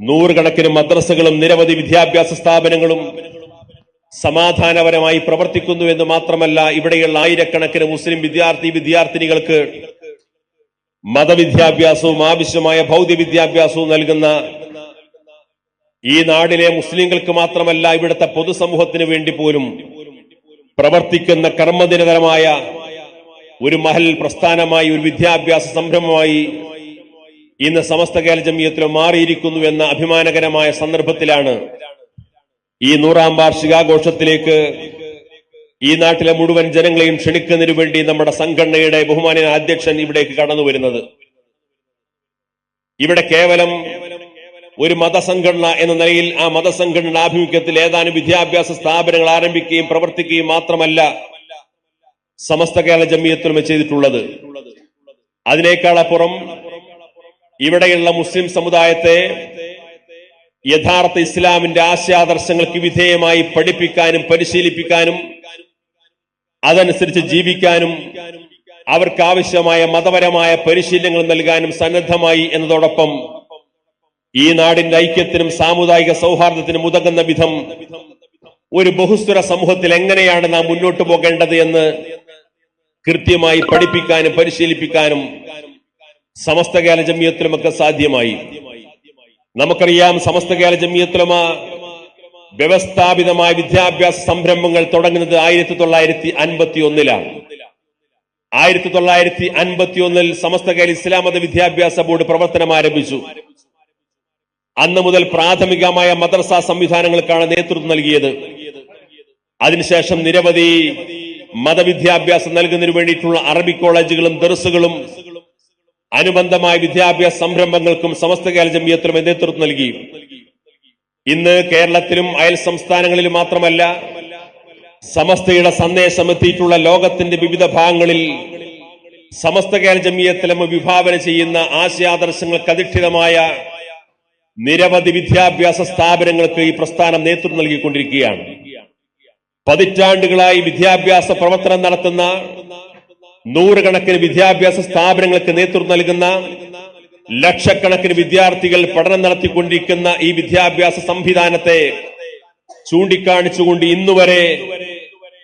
നൂറുകണക്കിന് മദ്രസകളും നിരവധി വിദ്യാഭ്യാസ സ്ഥാപനങ്ങളും സമാധാനപരമായി പ്രവർത്തിക്കുന്നു എന്ന് മാത്രമല്ല ഇവിടെയുള്ള ആയിരക്കണക്കിന് മുസ്ലിം വിദ്യാർത്ഥി വിദ്യാർത്ഥിനികൾക്ക് മതവിദ്യാഭ്യാസവും ആവശ്യമായ ഭൗതിക വിദ്യാഭ്യാസവും നൽകുന്ന ഈ നാടിലെ മുസ്ലിങ്ങൾക്ക് മാത്രമല്ല ഇവിടുത്തെ പൊതുസമൂഹത്തിന് വേണ്ടി പോലും പ്രവർത്തിക്കുന്ന കർമ്മദിനതരമായ ഒരു മഹൽ പ്രസ്ഥാനമായി ഒരു വിദ്യാഭ്യാസ സംരംഭമായി ഇന്ന് സമസ്ത കേരള ജമിയത്തിൽ മാറിയിരിക്കുന്നു എന്ന അഭിമാനകരമായ സന്ദർഭത്തിലാണ് ഈ നൂറാം വാർഷികാഘോഷത്തിലേക്ക് ഈ നാട്ടിലെ മുഴുവൻ ജനങ്ങളെയും ക്ഷണിക്കുന്നതിനു വേണ്ടി നമ്മുടെ സംഘടനയുടെ ബഹുമാന അധ്യക്ഷൻ ഇവിടേക്ക് കടന്നു വരുന്നത്. ഇവിടെ കേവലം ഒരു മതസംഘടന എന്ന നിലയിൽ ആ മതസംഘടന ആഭിമുഖ്യത്തിൽ ഏതാനും വിദ്യാഭ്യാസ സ്ഥാപനങ്ങൾ ആരംഭിക്കുകയും പ്രവർത്തിക്കുകയും മാത്രമല്ല സമസ്ത കേരള ജമിയത്തുലമ ചെയ്തിട്ടുള്ളത്. അതിനേക്കാൾ അപ്പുറം ഇവിടെയുള്ള മുസ്ലിം സമുദായത്തെ യഥാർത്ഥ ഇസ്ലാമിന്റെ ആശയാദർശങ്ങൾക്ക് വിധേയമായി പഠിപ്പിക്കാനും പരിശീലിപ്പിക്കാനും അതനുസരിച്ച് ജീവിക്കാനും അവർക്ക് ആവശ്യമായ മതപരമായ പരിശീലനങ്ങൾ നൽകാനും സന്നദ്ധമായി എന്നതോടൊപ്പം ഈ നാടിന്റെ ഐക്യത്തിനും സാമുദായിക സൗഹാർദ്ദത്തിനും ഉതകുന്ന വിധം ഒരു ബഹുസ്വര സമൂഹത്തിൽ എങ്ങനെയാണ് നാം മുന്നോട്ട് പോകേണ്ടത് എന്ന് കൃത്യമായി പഠിപ്പിക്കാനും പരിശീലിപ്പിക്കാനും സമസ്ത കേരള ജമിയത്തിലുമൊക്കെ സാധ്യമായി. നമുക്കറിയാം സമസ്ത കേരള ജമിയത്തിലുമ വ്യവസ്ഥാപിതമായ വിദ്യാഭ്യാസ സംരംഭങ്ങൾ തുടങ്ങുന്നത് ആയിരത്തി തൊള്ളായിരത്തി അൻപത്തി ഒന്നിലാണ് ആയിരത്തി തൊള്ളായിരത്തി അൻപത്തി ഒന്നിൽ സമസ്ത കേരള ഇസ്ലാം മത വിദ്യാഭ്യാസ ബോർഡ് പ്രവർത്തനം ആരംഭിച്ചു. അന്ന് മുതൽ പ്രാഥമികമായ മദ്രസ സംവിധാനങ്ങൾക്കാണ് നേതൃത്വം നൽകിയത്. അതിനുശേഷം നിരവധി മതവിദ്യാഭ്യാസം നൽകുന്നതിന് വേണ്ടിയിട്ടുള്ള അറബി കോളേജുകളും ദർസുകളും അനുബന്ധമായ വിദ്യാഭ്യാസ സംരംഭങ്ങൾക്കും സമസ്ത കേരള ജമിയത്തിലും നേതൃത്വം നൽകി. ഇന്ന് കേരളത്തിലും അയൽ സംസ്ഥാനങ്ങളിലും മാത്രമല്ല സമസ്തയുടെ സന്ദേശം എത്തിയിട്ടുള്ള ലോകത്തിന്റെ വിവിധ ഭാഗങ്ങളിൽ സമസ്ത കേരള ജമിയത്തിലും വിഭാവന ചെയ്യുന്ന ആശയാദർശങ്ങൾക്ക് അധിഷ്ഠിതമായ നിരവധി വിദ്യാഭ്യാസ സ്ഥാപനങ്ങൾക്ക് ഈ പ്രസ്ഥാനം നേതൃത്വം നൽകിക്കൊണ്ടിരിക്കുകയാണ്. പതിറ്റാണ്ടുകളായി വിദ്യാഭ്യാസ പ്രവർത്തനം നടത്തുന്ന നൂറുകണക്കിന് വിദ്യാഭ്യാസ സ്ഥാപനങ്ങൾക്ക് നേതൃത്വം നൽകുന്ന ലക്ഷക്കണക്കിന് വിദ്യാർത്ഥികൾ പഠനം നടത്തിക്കൊണ്ടിരിക്കുന്ന ഈ വിദ്യാഭ്യാസ സംവിധാനത്തെ ചൂണ്ടിക്കാണിച്ചുകൊണ്ട് ഇന്നുവരെ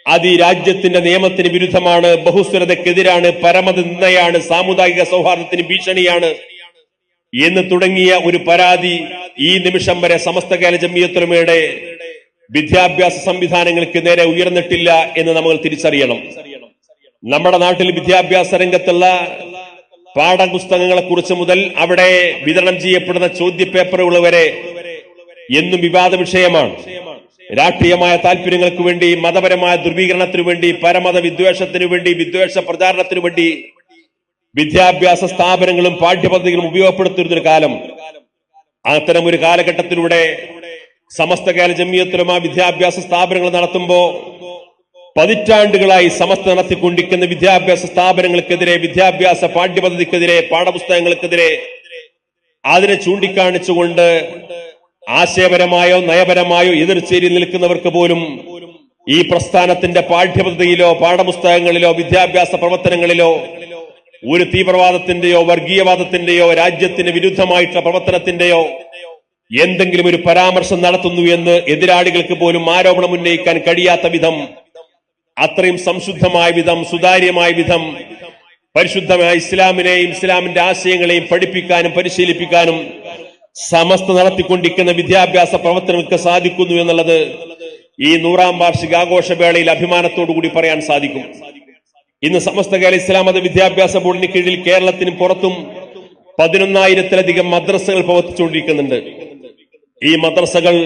അത് ഈ രാജ്യത്തിന്റെ നിയമത്തിന് വിരുദ്ധമാണ് ബഹുസ്വരതക്കെതിരാണ് പരമനിന്ദയാണ് സാമുദായിക സൗഹാർദ്ദത്തിന് ഭീഷണിയാണ് എന്ന് തുടങ്ങിയ ഒരു പരാതി ഈ നിമിഷം വരെ സമസ്ത കേരള ജമ്മിയത്തുലമയുടെ വിദ്യാഭ്യാസ സംവിധാനങ്ങൾക്ക് നേരെ ഉയർന്നിട്ടില്ല എന്ന് നമ്മൾ തിരിച്ചറിയണം. നമ്മുടെ നാട്ടിൽ വിദ്യാഭ്യാസ രംഗത്തുള്ള പാഠപുസ്തകങ്ങളെ കുറിച്ച് മുതൽ അവിടെ വിതരണം ചെയ്യപ്പെടുന്ന ചോദ്യപേപ്പറുകൾ വരെ എന്നും വിവാദ വിഷയമാണ്. രാഷ്ട്രീയമായ താല്പര്യങ്ങൾക്ക് വേണ്ടി മതപരമായ ധ്രുവീകരണത്തിനു വേണ്ടി പരമത വിദ്വേഷത്തിനു വേണ്ടി വിദ്വേഷ പ്രചാരണത്തിനു വേണ്ടി വിദ്യാഭ്യാസ സ്ഥാപനങ്ങളും പാഠ്യപദ്ധതികളും ഉപയോഗപ്പെടുത്തുന്ന ഒരു കാലം. അത്തരം ഒരു കാലഘട്ടത്തിലൂടെ സമസ്ത കേരള ജമിയത്തുലമ വിദ്യാഭ്യാസ സ്ഥാപനങ്ങൾ നടത്തുമ്പോ പതിറ്റാണ്ടുകളായി സമസ്ത നടത്തിക്കൊണ്ടിരിക്കുന്ന വിദ്യാഭ്യാസ സ്ഥാപനങ്ങൾക്കെതിരെ വിദ്യാഭ്യാസ പാഠ്യപദ്ധതിക്കെതിരെ പാഠപുസ്തകങ്ങൾക്കെതിരെ അതിനെ ചൂണ്ടിക്കാണിച്ചുകൊണ്ട് ആശയപരമായോ നയപരമായോ എതിർച്ചേരി നിൽക്കുന്നവർക്ക് പോലും ഈ പ്രസ്ഥാനത്തിന്റെ പാഠ്യപദ്ധതിയിലോ പാഠപുസ്തകങ്ങളിലോ വിദ്യാഭ്യാസ പ്രവർത്തനങ്ങളിലോ ഒരു തീവ്രവാദത്തിന്റെയോ വർഗീയവാദത്തിന്റെയോ രാജ്യത്തിന് വിരുദ്ധമായിട്ടുള്ള പ്രവർത്തനത്തിന്റെയോ എന്തെങ്കിലും ഒരു പരാമർശം നടത്തുന്നു എന്ന് എതിരാളികൾക്ക് പോലും ആരോപണം ഉന്നയിക്കാൻ കഴിയാത്ത വിധം അത്രയും സംശുദ്ധമായ വിധം സുതാര്യമായ വിധം പരിശുദ്ധമായ ഇസ്ലാമിനെയും ഇസ്ലാമിന്റെ ആശയങ്ങളെയും പഠിപ്പിക്കാനും പരിശീലിപ്പിക്കാനും സമസ്ത നടത്തിക്കൊണ്ടിരിക്കുന്ന വിദ്യാഭ്യാസ പ്രവർത്തനങ്ങൾക്ക് സാധിക്കുന്നു എന്നുള്ളത് ഈ നൂറാം വാർഷിക ആഘോഷവേളയിൽ അഭിമാനത്തോടു കൂടി പറയാൻ സാധിക്കും. ഇന്ന് സമസ്ത കേരള ഇസ്ലാം മത വിദ്യാഭ്യാസ ബോർഡിന് കീഴിൽ കേരളത്തിന് പുറത്തും പതിനൊന്നായിരത്തിലധികം മദ്രസകൾ പ്രവർത്തിച്ചുകൊണ്ടിരിക്കുന്നുണ്ട്. ഈ മദ്രസകൾ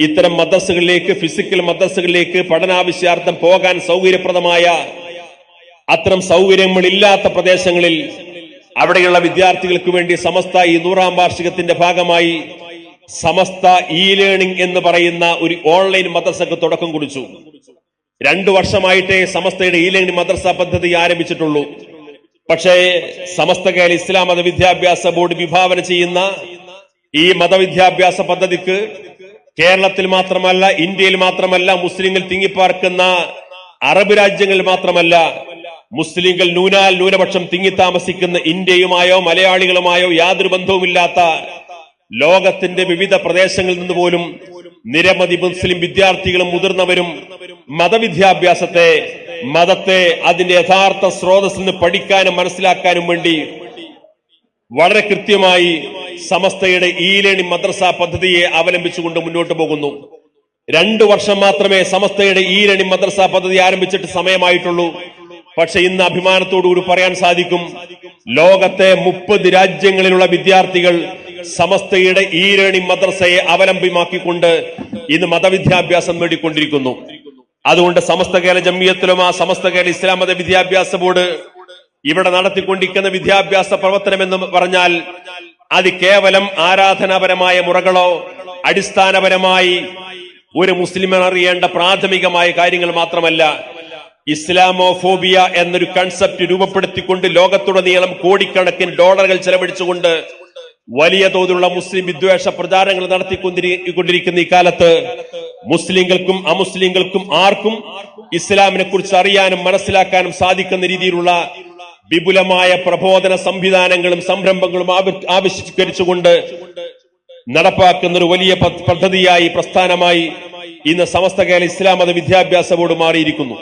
ഇത്തരം മദ്രസകളിലേക്ക് ഫിസിക്കൽ മദ്രസകളിലേക്ക് പഠനാവശ്യാർത്ഥം പോകാൻ സൗകര്യപ്രദമായ അത്തരം സൗകര്യങ്ങളില്ലാത്ത പ്രദേശങ്ങളിൽ അവിടെയുള്ള വിദ്യാർത്ഥികൾക്ക് വേണ്ടി സമസ്ത ഈ നൂറാം വാർഷികത്തിന്റെ ഭാഗമായി സമസ്ത ഇ ലേണിംഗ് എന്ന് പറയുന്ന ഒരു ഓൺലൈൻ മദ്രസക്ക് തുടക്കം കുറിച്ചു. രണ്ടു വർഷമായിട്ടേ സമസ്തയുടെ ഇ ലേണിംഗ് മദ്രസ പദ്ധതി ആരംഭിച്ചിട്ടുള്ളൂ. പക്ഷേ സമസ്ത കേരള ഇസ്ലാം മത വിദ്യാഭ്യാസ ബോർഡ് വിഭാവന ചെയ്യുന്ന ഈ മതവിദ്യാഭ്യാസ പദ്ധതിക്ക് കേരളത്തിൽ മാത്രമല്ല ഇന്ത്യയിൽ മാത്രമല്ല മുസ്ലിങ്ങൾ തിങ്ങിപ്പാർക്കുന്ന അറബ് രാജ്യങ്ങളിൽ മാത്രമല്ല മുസ്ലിങ്ങൾ ന്യൂനാൽ ന്യൂനപക്ഷം തിങ്ങി താമസിക്കുന്ന ഇന്ത്യയുമായോ മലയാളികളുമായോ യാതൊരു ബന്ധവുമില്ലാത്ത ലോകത്തിന്റെ വിവിധ പ്രദേശങ്ങളിൽ നിന്ന് പോലും നിരവധി മുസ്ലിം വിദ്യാർത്ഥികളും മുതിർന്നവരും മതവിദ്യാഭ്യാസത്തെ മതത്തെ അതിന്റെ യഥാർത്ഥ സ്രോതസ്സിൽ നിന്ന് പഠിക്കാനും മനസ്സിലാക്കാനും വേണ്ടി വളരെ കൃത്യമായി സമസ്തയുടെ ഇ ലേണിംഗ് മദ്രസ പദ്ധതിയെ അവലംബിച്ചുകൊണ്ട് മുന്നോട്ട് പോകുന്നു. രണ്ടു വർഷം മാത്രമേ സമസ്തയുടെ ഇ ലേണിംഗ് മദ്രസ പദ്ധതി ആരംഭിച്ചിട്ട് സമയമായിട്ടുള്ളൂ. പക്ഷെ ഇന്ന് അഭിമാനത്തോടുകൂടി പറയാൻ സാധിക്കും ലോകത്തെ മുപ്പത് രാജ്യങ്ങളിലുള്ള വിദ്യാർത്ഥികൾ സമസ്തയുടെ ഇ ലേണിംഗ് മദ്രസയെ അവലംബിമാക്കിക്കൊണ്ട് ഇന്ന് മതവിദ്യാഭ്യാസം നേടിക്കൊണ്ടിരിക്കുന്നു. അതുകൊണ്ട് സമസ്ത കേരള ജമ്മിയത്തിലും ആ സമസ്ത കേരള ഇസ്ലാം മത വിദ്യാഭ്യാസ ബോർഡ് ഇവിടെ നടത്തിക്കൊണ്ടിരിക്കുന്ന വിദ്യാഭ്യാസ പ്രവർത്തനം എന്ന് പറഞ്ഞാൽ അത് കേവലം ആരാധനാപരമായ മുറകളോ അടിസ്ഥാനപരമായി ഒരു മുസ്ലിം അറിയേണ്ട പ്രാഥമികമായ കാര്യങ്ങൾ മാത്രമല്ല. ഇസ്ലാമോഫോബിയ എന്നൊരു കൺസെപ്റ്റ് രൂപപ്പെടുത്തിക്കൊണ്ട് ലോകത്തുടനീളം കോടിക്കണക്കിന് ഡോളറുകൾ ചെലവഴിച്ചുകൊണ്ട് വലിയ തോതിലുള്ള മുസ്ലിം വിദ്വേഷ പ്രചാരങ്ങൾ നടത്തിക്കൊണ്ടിരിക്കുന്ന ഈ കാലത്ത് മുസ്ലിങ്ങൾക്കും അമുസ്ലിങ്ങൾക്കും ആർക്കും ഇസ്ലാമിനെ കുറിച്ച് അറിയാനും മനസ്സിലാക്കാനും സാധിക്കുന്ന രീതിയിലുള്ള വിപുലമായ പ്രബോധന സംവിധാനങ്ങളും സംരംഭങ്ങളും ആവിഷ്കരിച്ചുകൊണ്ട് നടപ്പാക്കുന്ന ഒരു വലിയ പദ്ധതിയായി പ്രസ്ഥാനമായി ഇന്ന് സമസ്ത കേരള ഇസ്ലാം മത വിദ്യാഭ്യാസ ബോർഡ് മാറിയിരിക്കുന്നു.